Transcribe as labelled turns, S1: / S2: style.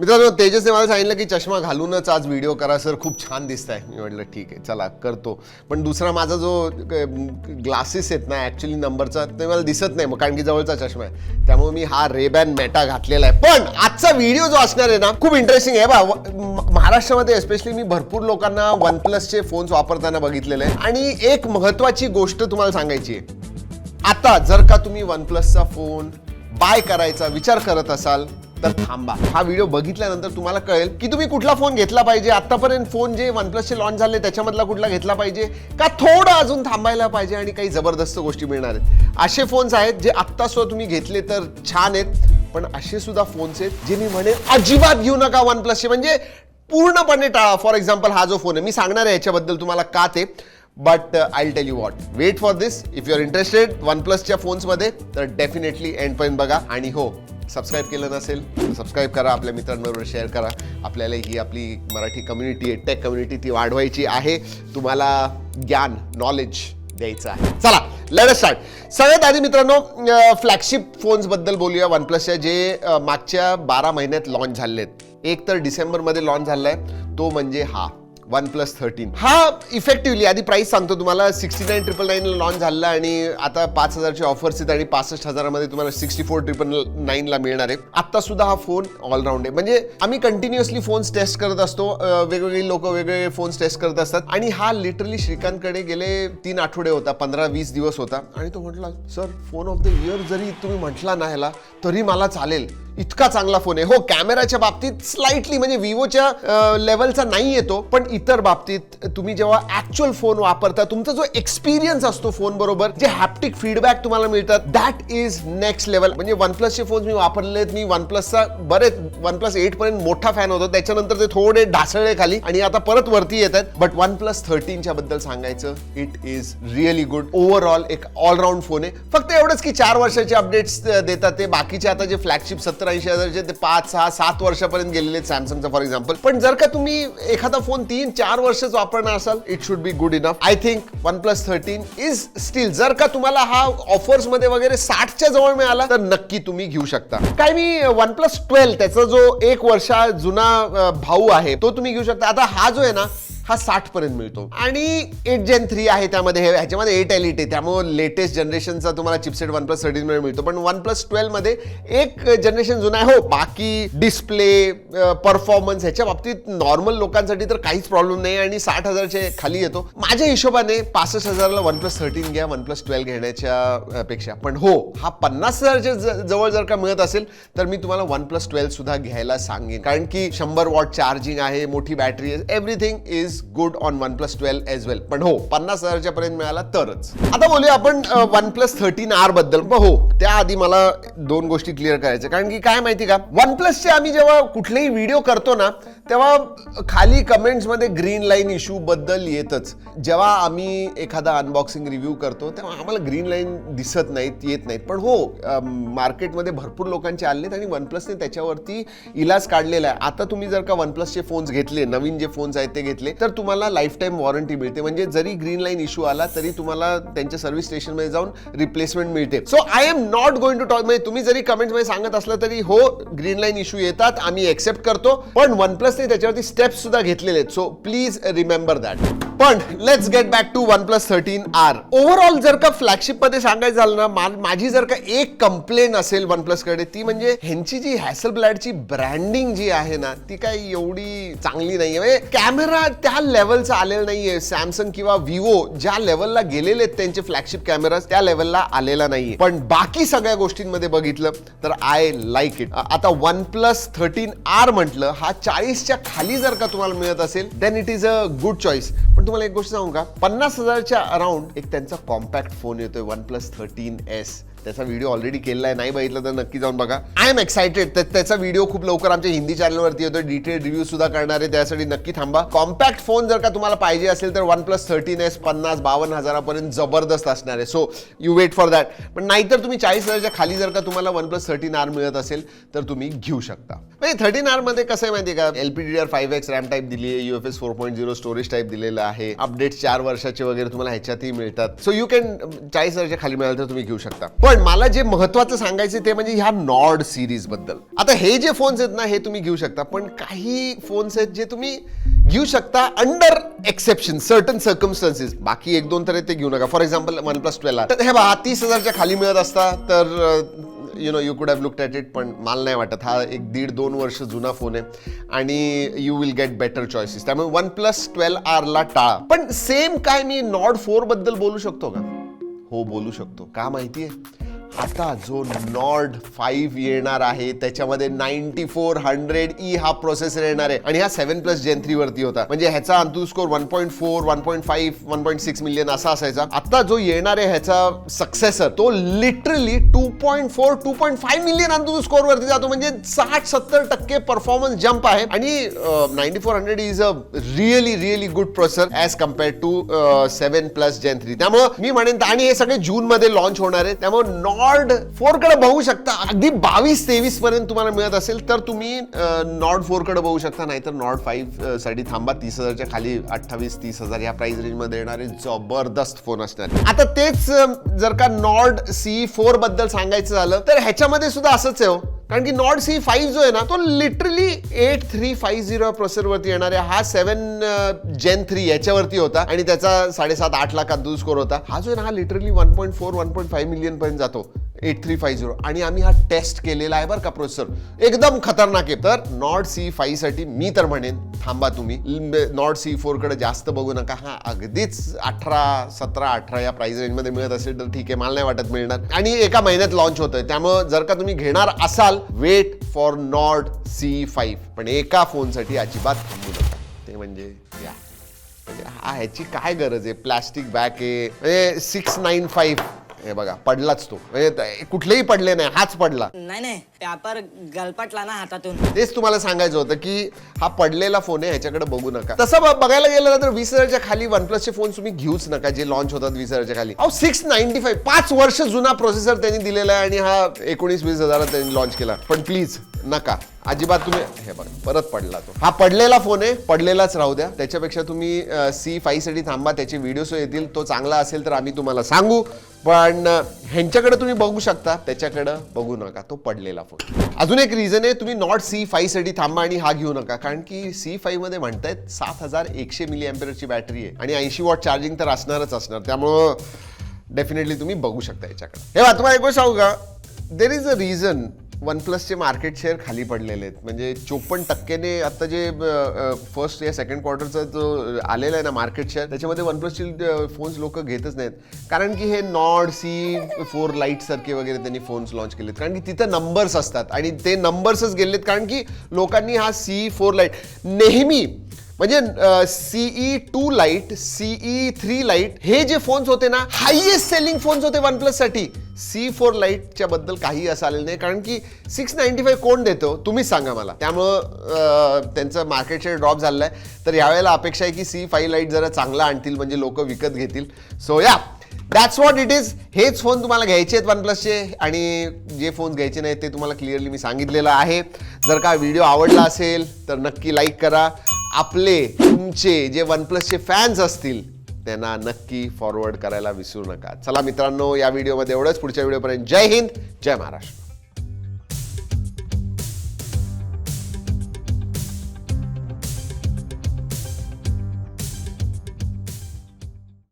S1: मित्रांनो तेजसने मला सांगितलं की चष्मा घालूनच आज व्हिडिओ करा सर. खूप छान दिसत आहे मी म्हटलं ठीक आहे चला करतो. पण दुसरा माझा जो ग्लासेस आहेत ना ॲक्च्युली नंबरचा ते मला दिसत नाही मग कारण की जवळचा चष्मा आहे. त्यामुळे मी हा रेबॅन मेटा घातलेला आहे. पण आजचा व्हिडिओ जो असणार आहे ना खूप इंटरेस्टिंग आहे. बा महाराष्ट्रामध्ये एस्पेशली मी भरपूर लोकांना वन प्लसचे फोन्स वापरताना बघितलेले आहे. आणि एक महत्त्वाची गोष्ट तुम्हाला सांगायची आहे. आता जर का तुम्ही वन प्लसचा फोन बाय करायचा विचार करत असाल तर थांबा. हा व्हिडिओ बघितल्यानंतर तुम्हाला कळेल की तुम्ही कुठला फोन घेतला पाहिजे? आतापर्यंत फोन जे वन प्लसचे लॉन्च झाले त्याच्यामधला कुठला घेतला पाहिजे? का थोडं अजून थांबायला पाहिजे आणि काही जबरदस्त गोष्टी मिळणार आहेत? असे फोन्स आहेत जे आत्ता सुद्धा तुम्ही घेतले तर छान आहेत पण असे सुद्धा फोन्स आहेत जे मी म्हणेन अजिबात घेऊ नका वन प्लसचे म्हणजे पूर्णपणे टाळा. फॉर एक्झाम्पल हा जो फोन आहे मी सांगणार आहे याच्याबद्दल तुम्हाला का ते. But I tell you what wait for this if you are interested one प्लसच्या फोन्समध्ये तर डेफिनेटली एंड पर्यंत बघा. आणि हो सबस्क्राईब केलं नसेल तर सबस्क्राईब करा आपल्या मित्रांबरोबर शेअर करा. आपल्याला ही आपली मराठी कम्युनिटी आहे टेक कम्युनिटी ती वाढवायची आहे. तुम्हाला ज्ञान नॉलेज द्यायचं आहे. चला लेट स्टार्ट सगळ्यात आधी मित्रांनो फ्लॅगशिप फोन्सबद्दल बोलूया. वन प्लसच्या जे मागच्या बारा महिन्यात लॉन्च झाले आहेत. एक तर डिसेंबरमध्ये लॉन्च आहे. तो म्हणजे हा. वन प्लस थर्टीन हा इफेक्टिव्हली आधी प्राइस सांगतो तुम्हाला. सिक्स्टी नाईन ट्रिपल नाईनला लॉन्च झाला आणि आता पाच हजारचे ऑफर्स आहेत आणि पासष्ट हजारामध्ये तुम्हाला सिक्स्टी फोर ट्रिपल नाईनला मिळणार आहे. आत्ता सुद्धा हा फोन ऑलराऊंड आहे. म्हणजे आम्ही कंटिन्युअसली फोन्स टेस्ट करत असतो. वेगवेगळी लोक वेगवेगळे फोन्स टेस्ट करत असतात. आणि हा लिटरली श्रीकांतकडे गेले तीन आठवडे होता. पंधरा वीस दिवस होता. आणि तो म्हटला sir phone of the year जरी तुम्ही म्हटला ना ह्याला तरी मला चालेल. इतका चांगला फोन आहे. हो कॅमेराच्या बाबतीत स्लाइटली म्हणजे विवोच्या लेवलचा नाही येतो पण इतर बाबतीत तुम्ही जेव्हा ऍक्च्युअल फोन वापरता तुमचा जो एक्सपिरियन्स असतो फोन बरोबर जे हॅप्टिक फीडबॅक तुम्हाला मिळतात दॅट इज नेक्स्ट लेवल म्हणजे वन प्लसचे फोन मी वापरले आहेत. मी वन प्लसचा बरेच वन प्लस एट पर्यंत मोठा फॅन होतो. त्याच्यानंतर ते थोडे ढासळले खाली आणि आता परत वरती येत आहेत. बट वन प्लस थर्टीनच्या बद्दल सांगायचं it is really good overall एक ऑलराऊंड फोन आहे. फक्त एवढंच की चार वर्षाचे अपडेट्स देतात ते. बाकीचे आता जे फ्लॅगशिप सत्तर ऐंशी हजारचे ते पाच सहा सात वर्षापर्यंत गेलेले आहेत सॅमसंगचा फॉर एक्झाम्पल पण जर का तुम्ही एखादा फोन तीन चार वर्षच वापरणार असाल it should be good enough I think one plus thirteen is still जर का तुम्हाला हा ऑफर्समध्ये वगैरे साठच्या जवळ मिळाला तर नक्की तुम्ही घेऊ शकता. काय मी वन प्लस ट्वेल्व त्याचा जो एक वर्षा जुना भाऊ आहे तो तुम्ही घेऊ शकता. आता हा जो आहे ना हा साठ पर्यंत मिळतो. आणि एट जेन थ्री आहे त्यामध्ये हे- ह्याच्यामध्ये एट एल आहे. त्यामुळे लेटेस्ट जनरेशनचा तुम्हाला चिपसेट वन प्लस थर्टीन मध्ये मिळतो. पण वन प्लस ट्वेल्वमध्ये एक जनरेशन जुना आहे. हो बाकी डिस्प्ले परफॉर्मन्स ह्याच्या बाबतीत नॉर्मल लोकांसाठी तर काहीच प्रॉब्लेम नाही आणि साठ हजारचे खाली येतो. माझ्या हिशोबाने पासष्ट हजारला वन प्लस थर्टीन घ्या वन प्लस ट्वेल्व घेण्याच्या पेक्षा. पण हो हा पन्नास हजारच्या ज- जवळ जर का मिळत असेल तर मी तुम्हाला वन प्लस ट्वेल्व सुद्धा घ्यायला सांगेन. कारण की शंभर वॉट चार्जिंग आहे मोठी बॅटरी आहे. Everything is good on one plus twelve as well पण हो पन्नास हजारच्या पर्यंत मिळाला तरच. आता बोलूया आपण वन प्लस थर्टीन आरबद्दल. पण हो त्याआधी मला दोन गोष्टी क्लिअर करायच्या. कारण की काय माहिती का वन प्लसचे आम्ही जेव्हा कुठलेही व्हिडिओ करतो ना तेव्हा खाली कमेंट्समध्ये ग्रीन लाईन इश्यू बद्दल येतच. जेव्हा आम्ही एखादा अनबॉक्सिंग रिव्ह्यू करतो तेव्हा आम्हाला ग्रीन लाईन दिसत नाहीत येत नाहीत. पण हो मार्केटमध्ये भरपूर लोकांचे आले आणि वन प्लसने त्याच्यावरती इलाज काढलेला आहे. आता तुम्ही जर का वन प्लसचे फोन्स घेतले नवीन जे फोन्स आहेत ते घेतले तर तुम्हाला लाईफ टाईम वॉरंटी मिळते म्हणजे जरी ग्रीन लाईन इश्यू आला तरी तुम्हाला त्यांच्या सर्व्हिस स्टेशनमध्ये जाऊन रिप्लेसमेंट मिळते. So I am not going to talk म्हणजे तुम्ही जरी कमेंटमध्ये सांगत असलं तरी हो ग्रीन लाईन इश्यू येतात आम्ही एक्सेप्ट करतो पण वन प्लसने त्याच्यावरती स्टेप्स सुद्धा घेतलेले आहेत. सो प्लीज रिमेंबर दॅट पण let's get back to one plus thirteen R overall जर का फ्लॅगशिपमध्ये सांगायचं झालं ना माझी जर का एक कंप्लेन असेल वन प्लसकडे ती म्हणजे ह्यांची जी हॅसल ब्लॅडची ब्रँडिंग जी आहे ना ती काही एवढी चांगली नाहीये. म्हणजे कॅमेरा त्या लेवलचा आलेला नाहीये. सॅमसंग किंवा विवो ज्या लेवलला गेलेले आहेत त्यांचे फ्लॅगशिप कॅमेरा त्या लेवलला आलेला नाहीये. पण बाकी सगळ्या गोष्टींमध्ये बघितलं तर आय लाईक इट आता वन प्लस थर्टीन आर म्हटलं हा चाळीसच्या खाली जर का तुम्हाला मिळत असेल then it is a good choice पण तुम्हाला एक गोष्ट सांगू का? पन्नास हजारच्या अराउंड एक त्यांचा कॉम्पॅक्ट फोन येतोय वन प्लस थर्टीन एस त्याचा व्हिडिओ ऑलरेडी केलेला आहे. नाही बघितलं तर नक्की जाऊन बघा. आय एम एक्सायटेड त्याचा व्हिडिओ खूप लवकर आमच्या हिंदी चॅनलवरती येतो डिटेल रिव्ह्यू सुद्धा करणार आहे. त्यासाठी नक्की थांबा. कॉम्पॅक्ट फोन जर का तुम्हाला पाहिजे असेल तर वन प्लस थर्टीन एस पन्नास बावन्न हजारापर्यंत जबरदस्त असणार आहे. So you wait for that पण नाहीतर तुम्ही चाळीस हजारच्या खाली जर का तुम्हाला वन प्लस थर्टीन आर मिळत असेल तर तुम्ही घेऊ शकता. म्हणजे थर्टीन आरमध्ये कसं आहे माहिती का? L P D R five X RAM type दिली आहे UFS four point zero storage type दिलेलं आहे. अपडेट चार वर्षाचे वगैरे तुम्हाला ह्याच्यातही मिळतात. सो यू कॅन चाळीस हजारच्या खाली मिळालं तर तुम्ही घेऊ शकता. पण मला जे महत्वाचं सांगायचं ते म्हणजे ह्या नॉर्ड सिरीजबद्दल. आता हे जे फोन्स आहेत ना हे तुम्ही घेऊ शकता पण काही फोन्स आहेत जे तुम्ही घेऊ शकता अंडर एक्सेप्शन सर्टन सर्कमस्टन्सेस बाकी एक दोन तर ते घेऊ नका. For example one plus twelve तर हे बघा तीस हजारच्या खाली मिळत असता तर you know you could have looked at it पण मला नाही वाटत. हा एक दीड दोन वर्ष जुना फोन आहे आणि you will get better choices त्यामुळे वन प्लस ट्वेल्व आरला टाळा. पण सेम काय मी नॉड फोरबद्दल बोलू शकतो का? हो बोलू शकतो. का माहितीये? आता जो नॉर्ड फाईव्ह येणार आहे त्याच्यामध्ये नाईन्टी फोर हंड्रेड ई हा प्रोसेसर येणार आहे. आणि हा सेव्हन प्लस जेन थ्री वरती होता. म्हणजे ह्याचा AnTuTu score one point four one point five one point six million असा असायचा. आता जो येणार आहे ह्याचा सक्सेसर तो literally two point four two point five million AnTuTu score वरती जातो. म्हणजे साठ सत्तर टक्के परफॉर्मन्स जम्प आहे. आणि ninety four hundred is a really really good processor as compared to seven plus gen three त्यामुळं मी म्हणेन आणि हे सगळे जून मध्ये लॉन्च होणार आहे. त्यामुळे नॉर्ड फोरकडे बघू शकता. अगदी बावीस तेवीस पर्यंत तुम्हाला मिळत असेल तर तुम्ही नॉर्ड फोरकडे बघू शकता. नाहीतर नॉर्ड फाईव्हसाठी थांबा. तीस हजारच्या खाली अठ्ठावीस तीस हजार या प्राइस रेंजमध्ये येणारे जबरदस्त फोन असणार आता तेच जर का नॉर्ड सी फोरबद्दल सांगायचं झालं तर ह्याच्यामध्ये सुद्धा असंच आहे हो. कारण की नॉट सी फाईव्ह जो आहे ना तो literally eight three five zero प्रोसेसरवरती येणार आहे. हा सेवन जेन थ्री याच्यावरती होता आणि त्याचा साडेसात आठ लाख अंतू स्कोर होता. हा जो आहे ना हा literally one point four one point five million पर्यंत जातो. एट थ्री फाईव्ह झिरो आणि आम्ही हा टेस्ट केलेला आहे बरं का प्रोसेसर एकदम खतरनाक आहे. तर नॉट सी फाईव्ह मी तर म्हणेन थांबा तुम्ही. नॉट सी फोरकडे जास्त बघू नका. हा अगदीच अठरा सतरा अठरा या प्राइस रेंजमध्ये मिळत असेल तर ठीक आहे मला नाही वाटत मिळणार. आणि एका महिन्यात लॉन्च होतोय. त्यामुळं जर का तुम्ही घेणार असाल wait for Nord C five पण एका फोनसाठी अजिबात थांबू नका. ते म्हणजे या. म्हणजे हा ह्याची काय गरज आहे? प्लास्टिक बॅग आहे. सिक्स नाईन फाईव्ह हे बघा पडलाच तो. म्हणजे कुठलेही पडले नाही हाच पडला.
S2: नाही नाही पेपर गलपटला ना हातातून.
S1: तेच तुम्हाला सांगायचं होतं की हा पडलेला फोन आहे ह्याच्याकडे बघू नका. तसं बघायला गेलं तर वीस हजारच्या खाली वन प्लसचे फोन तुम्ही घेऊच नका जे लॉन्च होतात वीस हजारच्या खाली. अहो सिक्स नाईन्टी फाईव्ह पाच वर्ष जुना प्रोसेसर त्यांनी दिलेला आहे आणि हा एकोणीस वीस हजारात त्यांनी लॉन्च केला. पण प्लीज नका. अजिबात तुम्ही हे बघा परत पडला तो. हा पडलेला फोन आहे पडलेलाच राहू द्या. त्याच्यापेक्षा तुम्ही सी फाईव्हसाठी थांबा त्याचे व्हिडिओज येतील. तो चांगला असेल तर आम्ही तुम्हाला सांगू. पण ह्यांच्याकडे तुम्ही बघू शकता. त्याच्याकडे बघू नका. तो पडलेला फोन अजून एक रिझन आहे तुम्ही नॉट सी फाईव्हसाठी थांबा आणि हा घेऊ नका. कारण की सी फाईव्हमध्ये म्हणतायत सात हजार एकशे मिली अँपेरची बॅटरी आहे. आणि ऐंशी वॉट चार्जिंग तर असणारच असणार. त्यामुळं डेफिनेटली तुम्ही बघू शकता याच्याकडे. हे बघा तुम्हाला एक गोष्ट सांगू का? There is a reason one प्लसचे market share खाली पडलेले आहेत. म्हणजे चोपन्न टक्क्याने आता जे फर्स्ट या सेकंड क्वार्टरचा जो आलेला आहे ना मार्केट शेअर त्याच्यामध्ये वन प्लसचे फोन्स लोक घेतच नाहीत. कारण की हे नॉड सी फोर लाइट सारखे वगैरे त्यांनी फोन्स लॉन्च केलेत. कारण की तिथं नंबर्स असतात आणि ते नंबर्सच गेलेत कारण की लोकांनी हा सी फोर लाइट नेहमी म्हणजे CE two lite CE three lite हे जे फोन्स होते ना हायएस्ट सेलिंग फोन्स होते वन प्लससाठी सी फोर लाईटच्या बद्दल काही असं आलेलं नाही. कारण की सिक्स नाईन्टी फाईव्ह कोण देतो? तुम्हीच सांगा मला. त्यामुळं त्यांचं मार्केट शेअर ड्रॉप झालं आहे. तर यावेळेला अपेक्षा आहे की सी फाईव्ह लाइट जरा चांगला आणतील म्हणजे लोक विकत घेतील. So yeah that's what it is हेच फोन तुम्हाला घ्यायचे आहेत वन प्लसचे आणि जे फोन घ्यायचे नाहीत ते तुम्हाला क्लिअरली मी सांगितलेलं आहे. जर का व्हिडिओ आवडला असेल तर नक्की लाईक करा. आपले तुमचे जे वन प्लसचे फॅन्स असतील त्यांना नक्की फॉरवर्ड करायला विसरू नका. चला मित्रांनो या व्हिडिओमध्ये एवढंच. पुढच्या व्हिडिओपर्यंत जय हिंद जय महाराष्ट्र.